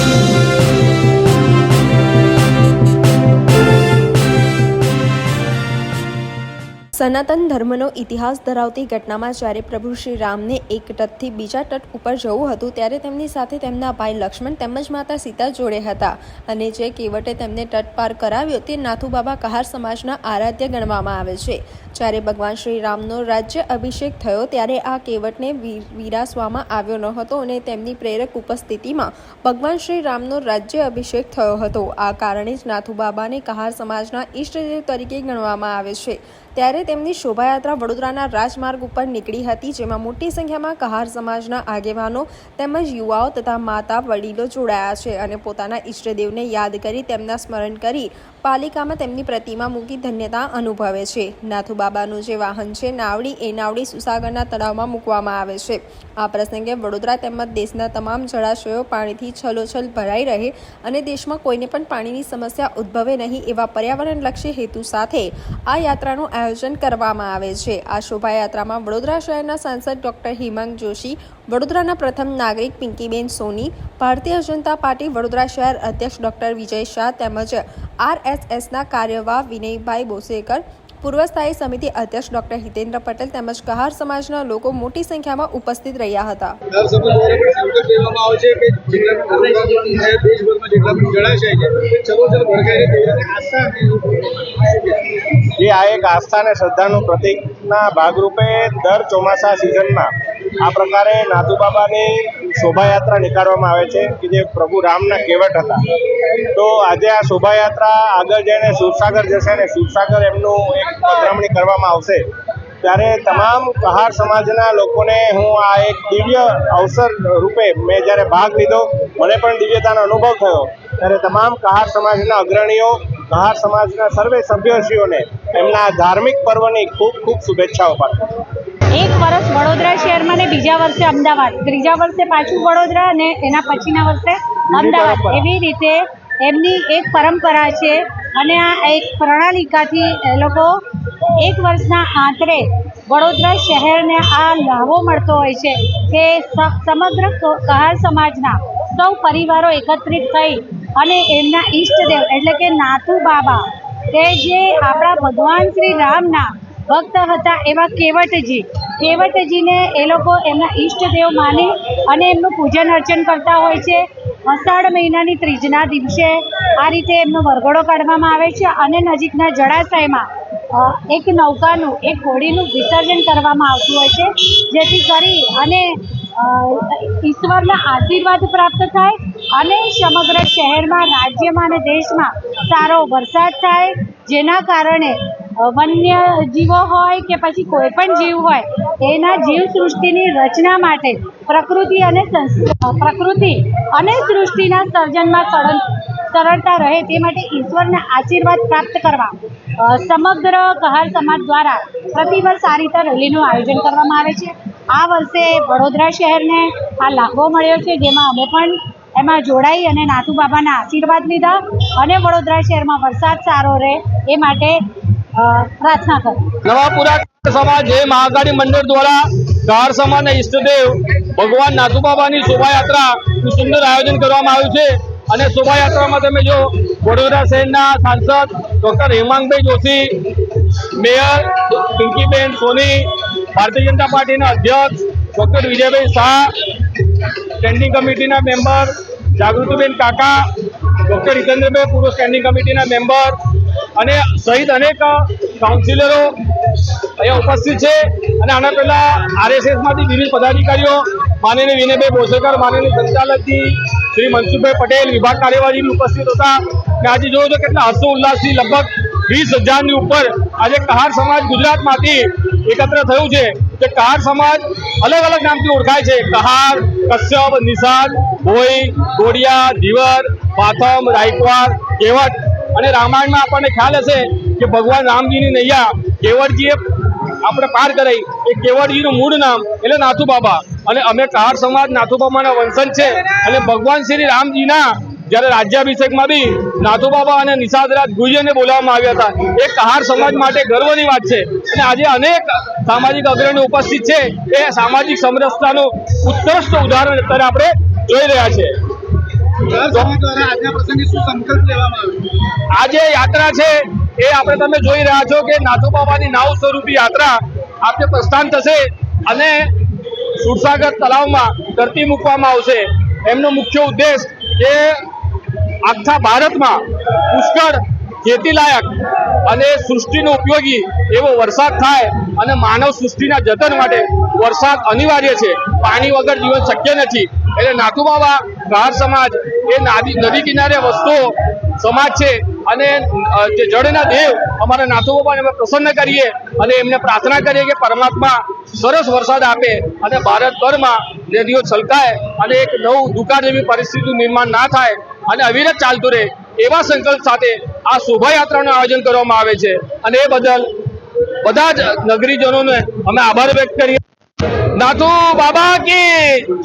Thank you. સનાતન ધર્મનો ઇતિહાસ ધરાવતી ઘટનામાં જ્યારે પ્રભુ શ્રી રામને એક તટથી બીજા તટ ઉપર જવું હતું, ત્યારે તેમની સાથે તેમના ભાઈ લક્ષ્મણ તેમજ માતા સીતા જોડે હતા અને જે કેવટે તેમને તટ પાર કરાવ્યો તે નાથુબાબા કહાર સમાજના આરાધ્ય ગણવામાં આવે છે. જ્યારે ભગવાન શ્રી રામનો રાજ્ય અભિષેક થયો, ત્યારે આ કેવટને વિરાસવામાં આવ્યો ન હતો અને તેમની પ્રેરક ઉપસ્થિતિમાં ભગવાન શ્રી રામનો રાજ્ય અભિષેક થયો હતો. આ કારણે જ નાથુબાબાને કહાર સમાજના ઈષ્ટદેવ તરીકે ગણવામાં આવે છે. ત્યારે તેમની શોભાયાત્રા વડોદરાના રાજમાર્ગ ઉપર નીકળી હતી, જેમાં મોટી સંખ્યામાં કહાર સમાજના આગેવાનો તેમજ યુવાઓ તથા માતા વડીલો જોડાયા છે અને પોતાના ઈષ્ટદેવને યાદ કરી તેમના સ્મરણ કરી પાલિકામાં તેમની પ્રતિમા મૂકી ધન્યતા અનુભવે છે. નાથુબાબાનું જે વાહન છે, નાવડી, એ નાવડી સુસાગરના તળાવમાં મૂકવામાં આવે છે. આ પ્રસંગે વડોદરા તેમજ દેશના તમામ જળાશયો પાણીથી છલોછલ ભરાઈ રહે અને દેશમાં કોઈને પણ પાણીની સમસ્યા ઉદ્ભવે નહીં એવા પર્યાવરણલક્ષી હેતુ સાથે આ યાત્રાનું આયોજન કરવામાં આવે છે. આ શોભાયાત્રામાં વડોદરા શહેરના સાંસદ ડોક્ટર હિમાંગ જોશી, વડોદરાના પ્રથમ નાગરિક પિંકીબેન સોની, ભારતીય જનતા પાર્ટી વડોદરા શહેર અધ્યક્ષ ડોક્ટર વિજય શાહ તેમજ આરએસએસના કાર્યવાહ વિનયભાઈ બોસેકર, પૂર્વ સ્થાયી સમિતિ અધ્યક્ષ ડોક્ટર હિતેન્દ્ર પટેલ તેમજ કહાર સમાજના લોકો મોટી સંખ્યામાં ઉપસ્થિત રહ્યા હતા. દેશભરમાં જેટલા પણ જળાશય છે ચરોચર ભરખાઈ રહે રીતે આસ્થા જે આ એક આસ્થા અને શ્રદ્ધાનું પ્રતીકના ભાગરૂપે દર ચોમાસા સિઝનમાં આ પ્રકારે નાથુ બાબાની શોભાયાત્રા નીકાળવામાં આવે છે, કે જે પ્રભુ રામના કેવટ હતા. તો આજે આ શોભાયાત્રા આગળ જઈને શિવસાગર જશે અને શિવસાગર એમનું એક પધરામણી કરવામાં આવશે. ત્યારે તમામ કહાર સમાજના લોકોને હું આ એક દિવ્ય અવસર રૂપે મેં જ્યારે ભાગ લીધો, મને પણ દિવ્યતાનો અનુભવ થયો. ત્યારે તમામ કહાર સમાજના અગ્રણીઓ, કહાર સમાજના સર્વે સભ્યશ્રીઓને એમના ધાર્મિક પર્વની ખૂબ ખૂબ શુભેચ્છાઓ પાઠવું. એક વર્ષ વડોદરા શહેરમાં ને બીજા વર્ષે અમદાવાદ. ત્રીજા વર્ષે પાછું વડોદરા અને એના પછીના વર્ષે અમદાવાદ. એવી રીતે એમની એક પરંપરા છે અને આ એક પ્રણાલિકાથી એ લોકો એક વર્ષના આંતરે વડોદરા શહેરને આ લાભો મળતો હોય છે કે સમગ્ર કહાર સમાજના સૌ પરિવારો એકત્રિત થઈ અને એમના ઈષ્ટદેવ એટલે કે નાથુ બાબા કે જે આપણા ભગવાન શ્રી રામના ભક્ત હતા એવા કેવટજી. કેવટજીને એ લોકો એમના ઈષ્ટદેવ માની અને એમનું પૂજન અર્ચન કરતા હોય છે. અષાઢ મહિનાની ત્રીજના દિવસે આ રીતે એમનો વરઘોડો કાઢવામાં આવે છે અને નજીકના જળાશયમાં એક નૌકાનું, એક હોડીનું વિસર્જન કરવામાં આવતું હોય છે. જેથી કરી અને ઈશ્વરના આશીર્વાદ પ્રાપ્ત થાય અને સમગ્ર શહેરમાં, રાજ્યમાં અને દેશમાં સારો વરસાદ થાય, જેના કારણે વન્ય જીવો હોય કે પછી કોઈ પણ જીવ હોય એના જીવ સૃષ્ટિની રચના માટે પ્રકૃતિ અને પ્રકૃતિ અને સૃષ્ટિના સર્જનમાં સરળ સરળતા રહે તે માટે ઈશ્વરના આશીર્વાદ પ્રાપ્ત કરવા સમગ્ર કહાર સમાજ દ્વારા પ્રતિવર્ષ આ રીતે રેલીનું આયોજન કરવામાં આવે છે. આ વર્ષે વડોદરા શહેરને આ લાભો મળ્યો છે, જેમાં અમે પણ એમાં જોડાઈ અને નાથુ બાબાના આશીર્વાદ લીધા અને વડોદરા શહેરમાં વરસાદ સારો રહે એ માટે પ્રાર્થના કરી. નવાપુરા સમાજ, જે મહાકાળી મંડળ દ્વારા કાર સમાજના ઈષ્ટદેવ ભગવાન નાથુબાબાની શોભાયાત્રાનું સુંદર આયોજન કરવામાં આવ્યું છે. અને શોભાયાત્રામાં તમે જો વડોદરા શહેરના સાંસદ ડૉક્ટર હેમાંગભાઈ જોશી, મેયર પિંકીબેન સોની, ભારતીય જનતા પાર્ટીના અધ્યક્ષ ડૉક્ટર વિજયભાઈ શાહ, સ્ટેન્ડિંગ કમિટીના મેમ્બર જાગૃતિબેન કાકા ડોક્ટર હિતેન્દ્રભાઈ પૂર્વ સ્ટેન્ડિંગ કમિટીના મેમ્બર અને સહિત અનેક કાઉન્સિલરો અહીંયા ઉપસ્થિત છે. અને આના પહેલાં આરએસએસમાંથી વિવિધ પદાધિકારીઓ, માનનીય વિનયભાઈ બોસેકર માનનીય સંચાલકજી શ્રી મનસુખભાઈ પટેલ વિભાગ કાર્યવાહી ઉપસ્થિત હતા. અને આજે જોયું તો કેટલા હર્ષો ઉલ્લાસથી લગભગ વીસ હજારની ઉપર આજે કહાર સમાજ ગુજરાતમાંથી એકત્ર થયું છે કે કહાર સમાજ અલગ અલગ નામથી ઓળખાય છે. કહાર, કશ્યપ નિષાદ ભોઈ, ગોડિયા, ધીવર, પાથમ, રાયકવાડ, કેવટ. અને રામાયણમાં આપણને ખ્યાલ હશે કે ભગવાન રામજીની નૈયા કેવટજીએ આપણે પાર કરાઈ. એ કેવડજીનું મૂળ નામ એટલે નાથુ બાબા અને અમે કહાર સમાજ નાથુ બાબાના વંશજ છે. અને ભગવાન શ્રી રામજીના જ્યારે રાજ્યાભિષેકમાં બી નાથુ બાબા અને નિષાદરાજ ગુજ્જરને બોલાવવામાં આવ્યા હતા. એ કહાર સમાજ માટે ગર્વની વાત છે. અને આજે અનેક સામાજિક અગ્રણીઓ ઉપસ્થિત છે. એ સામાજિક સમરસતાનું ઉત્કૃષ્ટ ઉદાહરણ અત્યારે આપણે જોઈ રહ્યા છે. દર કાર સમાજ દ્વારા આજના પ્રસંગે શું સંકલ્પ લેવામાં આવ્યો? આ જે યાત્રા છે. એ આપણે તમે જોઈ રહ્યા છો કે નાથુ બાબાની નાવ સ્વરૂપી યાત્રા આપણે પ્રસ્થાન થશે અને સુરસાગર તળાવમાં ધરતી મૂકવામાં આવશે. એમનો મુખ્ય ઉદ્દેશ એ આખા ભારતમાં પુષ્કળ ખેતીલાયક અને સૃષ્ટિનો ઉપયોગી એવો વરસાદ થાય અને માનવ સૃષ્ટિના જતન માટે વરસાદ અનિવાર્ય છે. પાણી વગર જીવન શક્ય નથી. એટલે નાથુ ગાર સમાજ એ નાદી, નદી કિનારે વસતો સમાજ છે અને જે જળના દેવ અમારા નાથુ બાબાને અમે પ્રસન્ન કરીએ અને એમને પ્રાર્થના કરીએ કે પરમાત્મા સરસ વરસાદ આપે અને ભારતભરમાં નદીઓ છલકાય અને એક નવું દુકાળ જેવી પરિસ્થિતિનું નિર્માણ ના થાય અને અવિરત ચાલતું રહે એવા સંકલ્પ સાથે આ શોભાયાત્રાનું આયોજન કરવામાં આવે છે. અને એ બદલ બધા જ નગરીજનોને અમે આભાર વ્યક્ત કરીએ. નાથુ બાબા કી